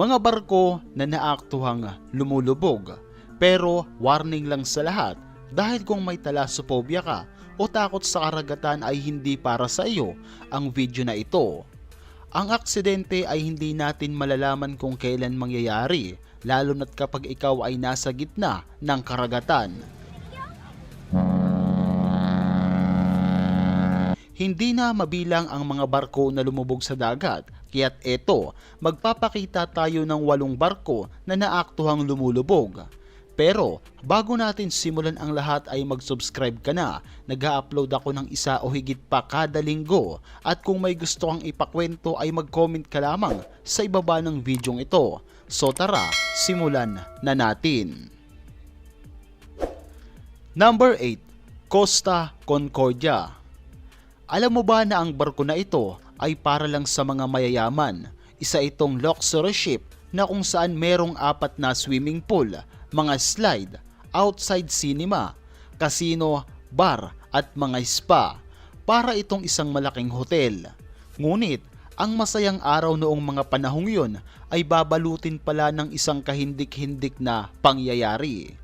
Mga barko na naaktuhang lumulubog. Pero warning lang sa lahat dahil kung may talasophobia ka o takot sa karagatan ay hindi para sa iyo ang video na ito. Ang aksidente ay hindi natin malalaman kung kailan mangyayari, lalo na't kapag ikaw ay nasa gitna ng karagatan. Hindi na mabilang ang mga barko na lumubog sa dagat, kaya't eto, magpapakita tayo ng walong barko na naaktuhang lumulubog. Pero bago natin simulan ang lahat ay mag-subscribe ka na. Nag-upload ako ng isa o higit pa kada linggo. At kung may gusto kang ipakwento ay mag-comment ka lamang sa ibaba ng videong ito. So tara, simulan na natin. Number 8. Costa Concordia Alam mo ba na ang barko na ito ay para lang sa mga mayayaman? Isa itong luxury ship na kung saan merong apat na swimming pool, mga slide, outside cinema, casino, bar at mga spa. Para itong isang malaking hotel. Ngunit, ang masayang araw noong mga panahong yun ay babalutin pala ng isang kahindik-hindik na pangyayari.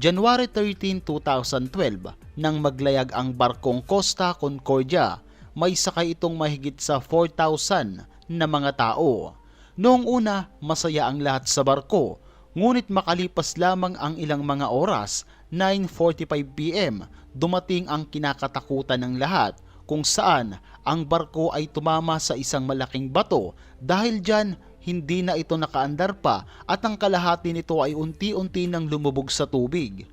January 13, 2012, nang maglayag ang barkong Costa Concordia, may sakay itong mahigit sa 4,000 na mga tao. Noong una, masaya ang lahat sa barko, ngunit makalipas lamang ang ilang mga oras, 9.45pm, dumating ang kinakatakutan ng lahat kung saan ang barko ay tumama sa isang malaking bato dahil dyan hindi na ito nakaandar pa at ang kalahati nito ay unti-unti nang lumubog sa tubig.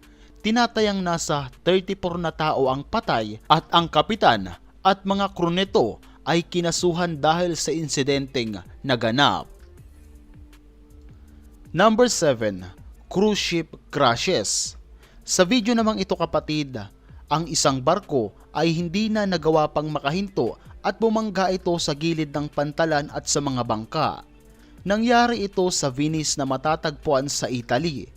Tinatayang nasa 34 na tao ang patay at ang kapitan at mga crew nito ay kinasuhan dahil sa insidenteng naganap. Number 7. Cruise ship crashes. Sa video namang ito kapatid, ang isang barko ay hindi na nagawa pang makahinto at bumangga ito sa gilid ng pantalan at sa mga bangka. Nangyari ito sa Venice na matatagpuan sa Italy.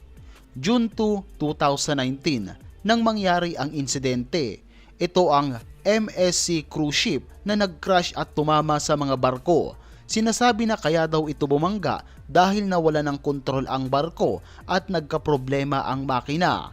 June 2, 2019 nang mangyari ang insidente. Ito ang MSC cruise ship na nag-crash at tumama sa mga barko. Sinasabi na kaya daw ito bumangga dahil nawala ng kontrol ang barko at nagkaproblema ang makina.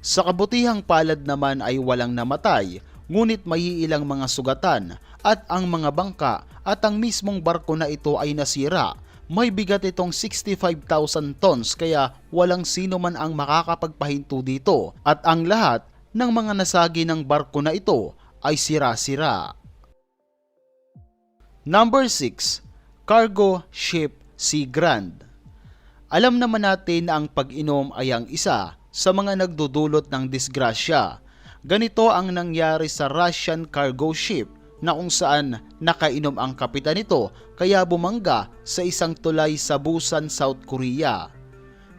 Sa kabutihang palad naman ay walang namatay, ngunit may ilang mga sugatan at ang mga bangka at ang mismong barko na ito ay nasira. May bigat itong 65,000 tons kaya walang sino man ang makakapagpahinto dito at ang lahat ng mga nasagi ng barko na ito ay sira-sira. Number 6. Cargo Ship Sea Grand Alam naman natin na ang pag-inom ay ang isa sa mga nagdudulot ng disgrasya. Ganito ang nangyari sa Russian cargo ship na kung saan nakainom ang kapitan nito kaya bumangga sa isang tulay sa Busan, South Korea.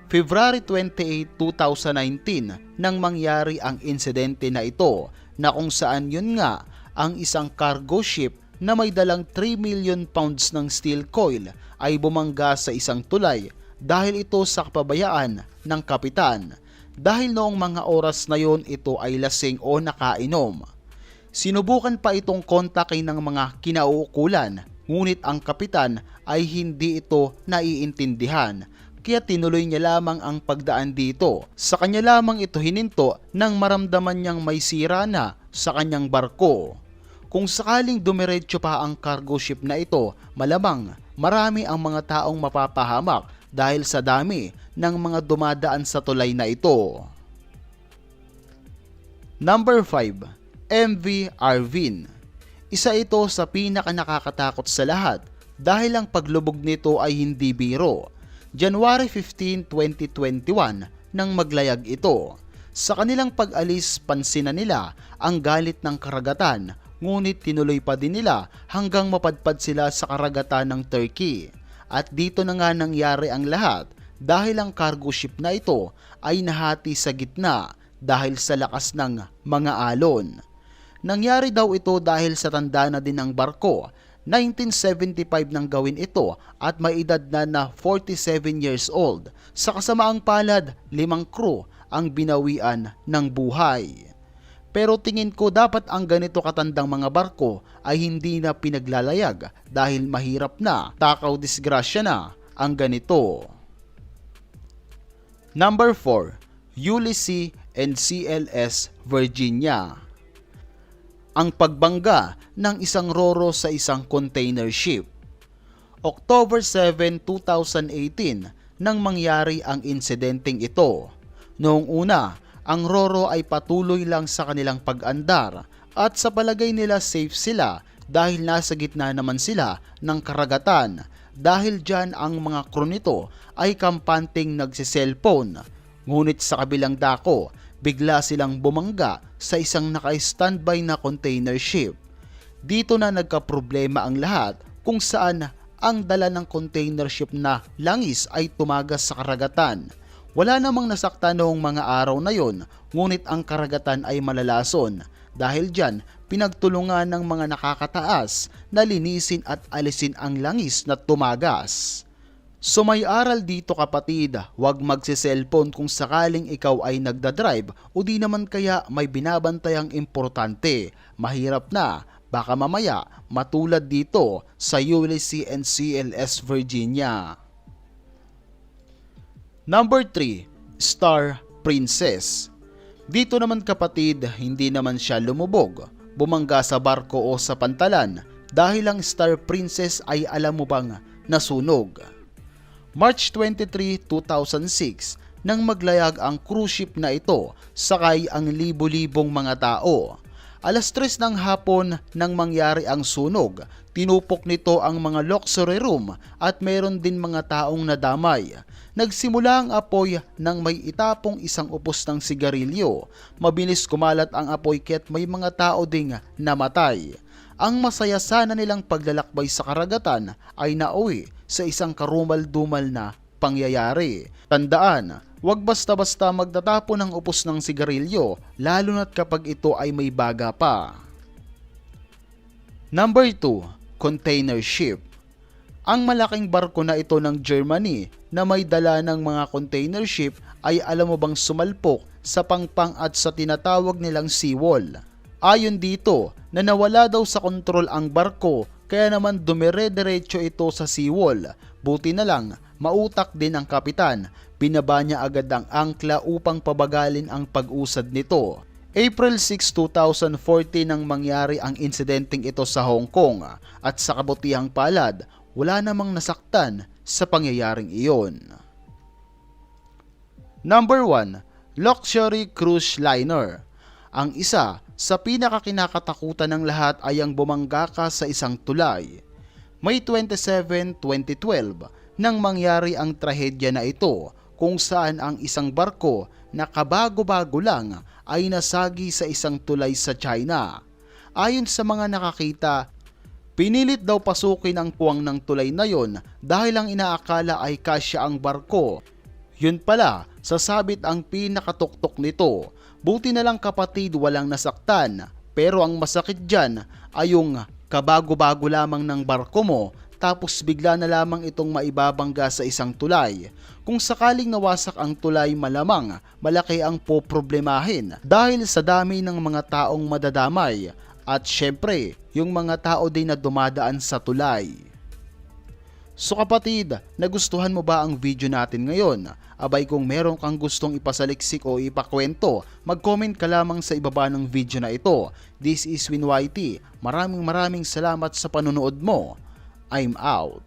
February 28, 2019 nang mangyari ang insidente na ito na kung saan yun nga ang isang cargo ship na may dalang 3 million pounds ng steel coil ay bumangga sa isang tulay dahil ito sa kapabayaan ng kapitan. Dahil noong mga oras na yon ito ay lasing o nakainom. Sinubukan pa itong kontakin ng mga kinauukulan ngunit ang kapitan ay hindi ito naiintindihan kaya tinuloy niya lamang ang pagdaan dito. Sa kanya lamang ito hininto nang maramdaman niyang may sira na sa kanyang barko. Kung sakaling dumiretso pa ang cargo ship na ito, malamang marami ang mga taong mapapahamak dahil sa dami ng mga dumadaan sa tulay na ito. Number 5. MV Arvin Isa ito sa pinaka nakakatakot sa lahat dahil ang paglubog nito ay hindi biro. January 15, 2021 nang maglayag ito. Sa kanilang pag-alis, pansinan nila ang galit ng karagatan ngunit tinuloy pa din nila hanggang mapadpad sila sa karagatan ng Turkey. At dito na nga nangyari ang lahat dahil ang cargo ship na ito ay nahati sa gitna dahil sa lakas ng mga alon. Nangyari daw ito dahil sa tanda na din ng barko. 1975 nang gawin ito at may edad na na 47 years old. Sa kasamaang palad, limang crew ang binawian ng buhay. Pero tingin ko dapat ang ganito katandang mga barko ay hindi na pinaglalayag dahil mahirap na, takaw disgrasya na ang ganito. Number 4, Ulysses and CLS Virginia. Ang pagbangga ng isang roro sa isang container ship. October 7, 2018 nang mangyari ang insidenteng ito. Noong una, ang roro ay patuloy lang sa kanilang pag-andar at sa palagay nila safe sila dahil nasa gitna naman sila ng karagatan dahil dyan ang mga crew nito ay kampanting nagsiselfone. Ngunit sa kabilang dako, bigla silang bumangga sa isang naka-standby na container ship. Dito na nagkaproblema ang lahat kung saan ang dala ng container ship na langis ay tumagas sa karagatan. Wala namang nasaktan noong mga araw na yon, ngunit ang karagatan ay malalason. Dahil dyan, pinagtulungan ng mga nakakataas na linisin at alisin ang langis na tumagas. So may aral dito kapatid, huwag magsiselfone kung sakaling ikaw ay nagdadrive o di naman kaya may binabantayang importante. Mahirap na, baka mamaya matulad dito sa Ulysses and CLS Virginia. Number 3, Star Princess. Dito naman kapatid, hindi naman siya lumubog, bumangga sa barko o sa pantalan dahil ang Star Princess ay alam mo bang nasunog. March 23, 2006, nang maglayag ang cruise ship na ito, sakay ang libo-libong mga tao. Alas 3 ng hapon nang mangyari ang sunog, tinupok nito ang mga luxury room at meron din mga taong nadamay. Nagsimula ang apoy nang may itapong isang upos ng sigarilyo. Mabilis kumalat ang apoy kaya't may mga tao ding namatay. Ang masaya sana nilang paglalakbay sa karagatan ay nauwi sa isang karumal-dumal na pangyayari. Tandaan, huwag basta-basta magtatapon ng upos ng sigarilyo, lalo na't kapag ito ay may baga pa. Number 2, container ship. Ang malaking barko na ito ng Germany na may dala ng mga container ship ay alam mo bang sumalpok sa pangpang at sa tinatawag nilang seawall. Ayon dito, na nawala daw sa kontrol ang barko kaya naman dumire-diretso ito sa seawall. Buti na lang, mautak din ang kapitan. Binaba niya agad ang angkla upang pabagalin ang pag-usad nito. April 6, 2014 nang mangyari ang insidenteng ito sa Hong Kong at sa kabutihang palad, wala namang nasaktan sa pangyayaring iyon. Number 1, Luxury Cruise Liner. Ang isa sa pinakakinakatakutan ng lahat ay ang bumangga ka sa isang tulay. May 27, 2012 nang mangyari ang trahedya na ito kung saan ang isang barko na kabago-bago lang ay nasagi sa isang tulay sa China. Ayon sa mga nakakita, pinilit daw pasukin ang puwang ng tulay na yon dahil ang inaakala ay kasya ang barko. Yun pala, sasabit ang pinakatuktok nito. Buti na lang kapatid walang nasaktan, pero ang masakit dyan ay yung kabago-bago lamang ng barko mo tapos bigla na lamang itong maibabangga sa isang tulay. Kung sakaling nawasak ang tulay malamang, malaki ang poproblemahin dahil sa dami ng mga taong madadamay at syempre yung mga tao din na dumadaan sa tulay. So kapatid, nagustuhan mo ba ang video natin ngayon? Abay kung meron kang gustong ipasaliksik o ipakwento, mag-comment ka lamang sa ibaba ng video na ito. This is Win YT. Maraming maraming salamat sa panonood mo. I'm out.